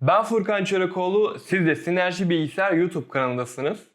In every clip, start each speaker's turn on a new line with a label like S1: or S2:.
S1: Ben Furkan Çolakoğlu, siz de Sinerji Bilgisayar YouTube kanalındasınız.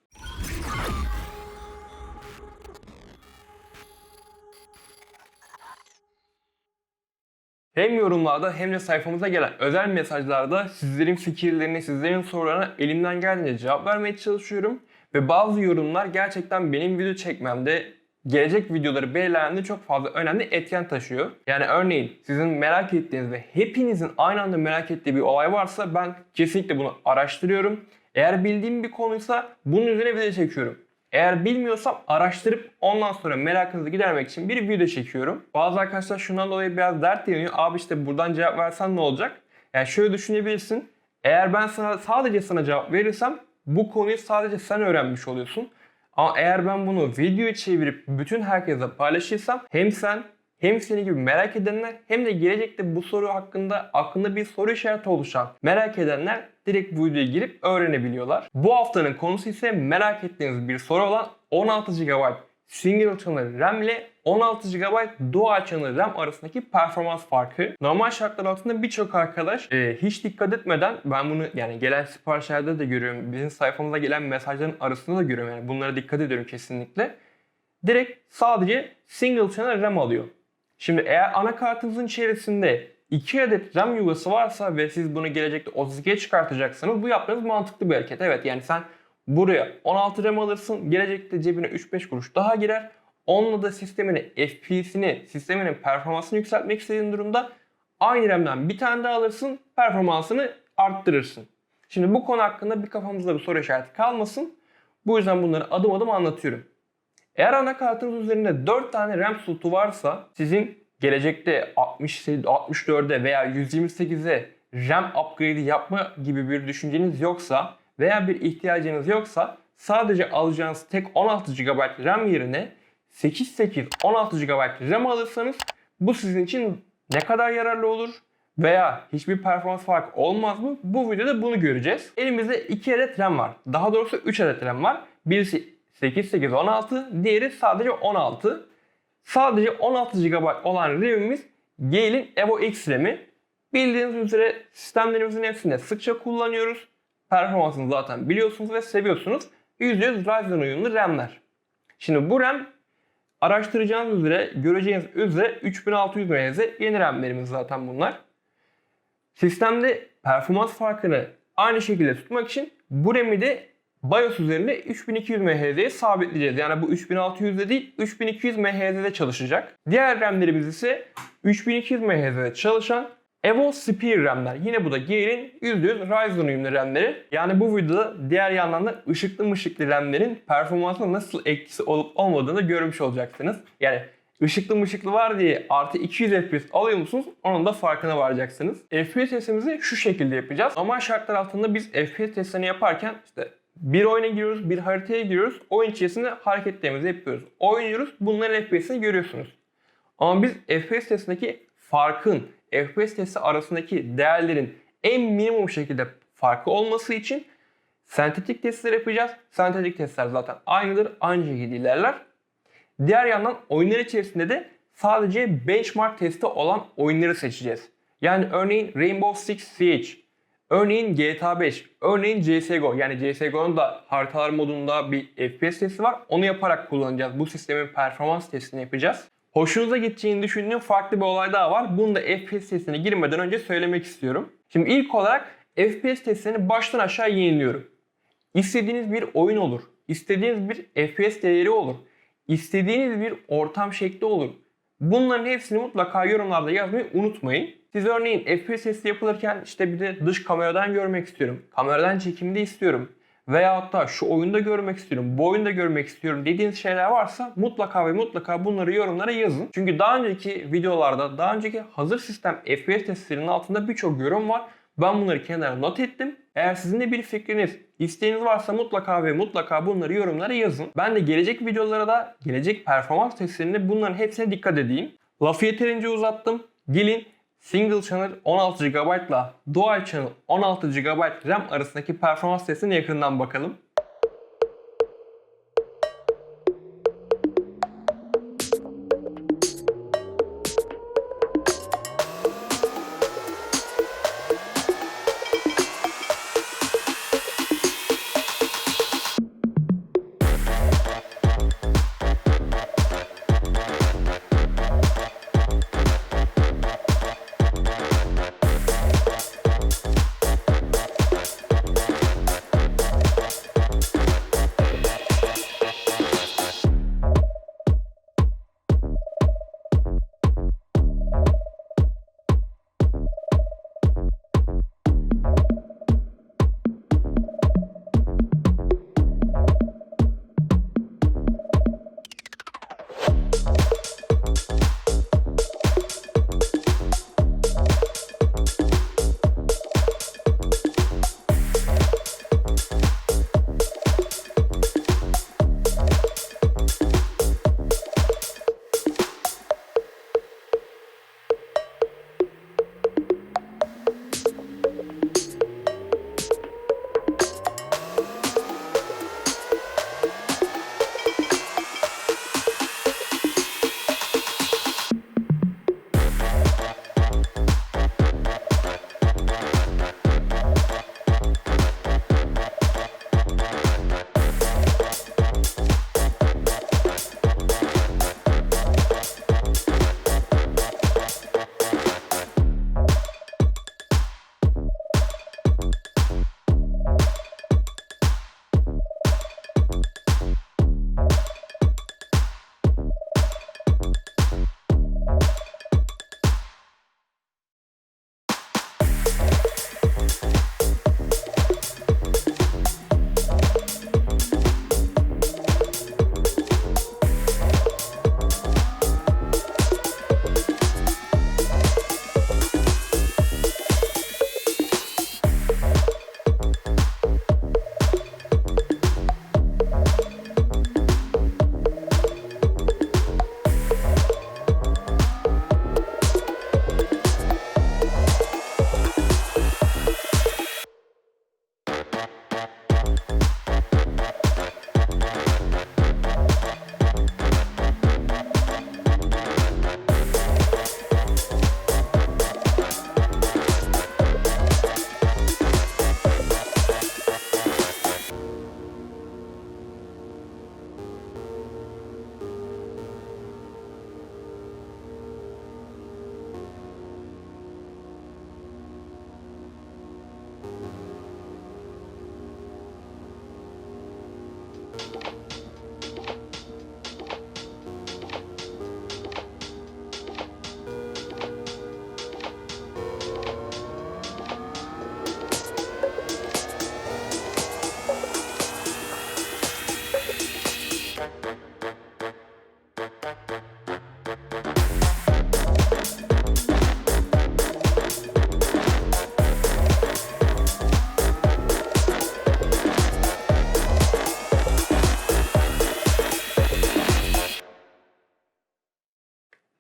S1: Hem yorumlarda hem de sayfamıza gelen özel mesajlarda sizlerin fikirlerini, sizlerin sorularına elimden geldiğince cevap vermeye çalışıyorum. Ve bazı yorumlar gerçekten benim video çekmemde, gelecek videoları belirlememde çok fazla önemli etken taşıyor. Yani örneğin sizin merak ettiğiniz ve hepinizin aynı anda merak ettiği bir olay varsa ben kesinlikle bunu araştırıyorum. Eğer bildiğim bir konuysa bunun üzerine video çekiyorum. Eğer bilmiyorsam araştırıp ondan sonra merakınızı gidermek için bir video çekiyorum. Bazı arkadaşlar şundan dolayı biraz dert yanıyor. Abi işte buradan cevap versen ne olacak? Yani şöyle düşünebilirsin. Eğer ben sana sadece sana cevap verirsem bu konuyu sadece sen öğrenmiş oluyorsun. Ama eğer ben bunu videoya çevirip bütün herkese paylaşırsam hem sen hem seni gibi merak edenler hem de gelecekte bu soru hakkında aklında bir soru işareti oluşan merak edenler direkt bu videoya girip öğrenebiliyorlar. Bu haftanın konusu ise merak ettiğiniz bir soru olan 16 GB Single Channel RAM ile 16 GB Dual Channel RAM arasındaki performans farkı. Normal şartlar altında birçok arkadaş e, hiç dikkat etmeden ben bunu yani gelen siparişlerde de görüyorum. Bizim sayfamıza gelen mesajların arasında da görüyorum. Yani bunlara dikkat ediyorum kesinlikle. Direkt sadece Single Channel RAM alıyor. Şimdi eğer anakartınızın içerisinde 2 adet RAM yuvası varsa ve siz bunu gelecekte 32'ye çıkartacaksanız bu yapmanız mantıklı bir hareket. Evet yani sen buraya 16 RAM alırsın gelecekte cebine 3-5 kuruş daha girer. Onunla da sistemini, FPS'ini, sisteminin performansını yükseltmek istediğin durumda aynı RAM'den bir tane daha alırsın, performansını arttırırsın. Şimdi bu konu hakkında bir kafamızda bir soru işareti kalmasın. Bu yüzden bunları adım adım anlatıyorum. Eğer anakartınız üzerinde 4 tane RAM slotu varsa sizin gelecekte 60, 64'e veya 128'e RAM upgrade'i yapma gibi bir düşünceniz yoksa veya bir ihtiyacınız yoksa sadece alacağınız tek 16 GB RAM yerine 8-8 16 GB RAM alırsanız bu sizin için ne kadar yararlı olur veya hiçbir performans farkı olmaz mı? Bu videoda bunu göreceğiz. Elimizde 2 adet RAM var. Daha doğrusu 3 adet RAM var. Birisi 8, 8, 16. Diğeri sadece 16. Sadece 16 GB olan RAM'imiz Gale'in Evo X RAM'i. Bildiğiniz üzere sistemlerimizin hepsinde sıkça kullanıyoruz. Performansını zaten biliyorsunuz ve seviyorsunuz. %100 Ryzen uyumlu RAM'ler. Şimdi bu RAM araştıracağınız üzere, göreceğiniz üzere 3600 MHz yeni RAM'lerimiz zaten bunlar. Sistemde performans farkını aynı şekilde tutmak için bu RAM'i de BIOS üzerinde 3200 MHz'ye sabitleyeceğiz. Yani bu 3600'de değil 3200 MHz'de çalışacak. Diğer RAM'lerimiz ise 3200 MHz'de çalışan Evo Spear RAM'ler. Yine bu da Gear'in %100 Ryzen uyumlu RAM'leri. Yani bu videoda diğer yandan da ışıklı mışıklı RAM'lerin performansına nasıl etkisi olup olmadığını görmüş olacaksınız. Yani ışıklı mışıklı var diye artı 200 FPS alıyor musunuz? Onun da farkına varacaksınız. FPS testimizi şu şekilde yapacağız. Normal şartlar altında biz FPS testlerini yaparken işte bir oyuna giriyoruz, bir haritaya giriyoruz. Oyun içerisinde hareketlerimizi yapıyoruz. Oynuyoruz, bunların FPS'ini görüyorsunuz. Ama biz FPS testindeki farkın, FPS testi arasındaki değerlerin en minimum şekilde farkı olması için sentetik testler yapacağız. Sentetik testler zaten aynıdır, aynı şekilde ilerler. Diğer yandan oyunlar içerisinde de sadece benchmark testi olan oyunları seçeceğiz. Yani örneğin Rainbow Six Siege, örneğin GTA 5, örneğin CSGO. Yani CSGO'nun da haritalar modunda bir FPS testi var. Onu yaparak kullanacağız. Bu sistemin performans testini yapacağız. Hoşunuza gideceğini düşündüğüm farklı bir olay daha var. Bunu da FPS testine girmeden önce söylemek istiyorum. Şimdi ilk olarak FPS testlerini baştan aşağı yeniliyorum. İstediğiniz bir oyun olur. İstediğiniz bir FPS değeri olur. İstediğiniz bir ortam şekli olur. Bunların hepsini mutlaka yorumlarda yazmayı unutmayın. Siz örneğin FPS testi yapılırken işte bir de dış kameradan görmek istiyorum. Kameradan çekimde istiyorum. Veya hatta şu oyunda görmek istiyorum, bu oyunda görmek istiyorum dediğiniz şeyler varsa mutlaka ve mutlaka bunları yorumlara yazın. Çünkü daha önceki videolarda, daha önceki hazır sistem FPS testlerinin altında birçok yorum var. Ben bunları kenara not ettim. Eğer sizin de bir fikriniz, isteğiniz varsa mutlaka ve mutlaka bunları yorumlara yazın. Ben de gelecek videolara da gelecek performans testlerinde bunların hepsine dikkat edeyim. Lafı yeterince uzattım. Gelin Single Channel 16 GB ile Dual Channel 16 GB RAM arasındaki performans testine yakından bakalım.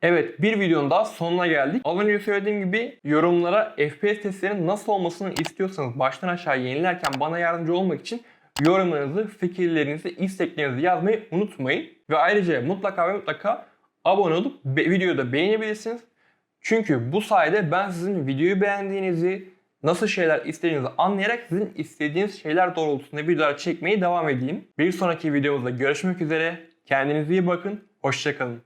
S1: Evet bir videonun daha sonuna geldik. Az önce söylediğim gibi yorumlara FPS testlerinin nasıl olmasını istiyorsanız baştan aşağı yenilerken bana yardımcı olmak için yorumlarınızı, fikirlerinizi, isteklerinizi yazmayı unutmayın. Ve ayrıca mutlaka ve mutlaka abone olup videoyu da beğenebilirsiniz. Çünkü bu sayede ben sizin videoyu beğendiğinizi, nasıl şeyler istediğinizi anlayarak sizin istediğiniz şeyler doğrultusunda videolar çekmeye devam edeyim. Bir sonraki videomuzda görüşmek üzere. Kendinize iyi bakın. Hoşçakalın.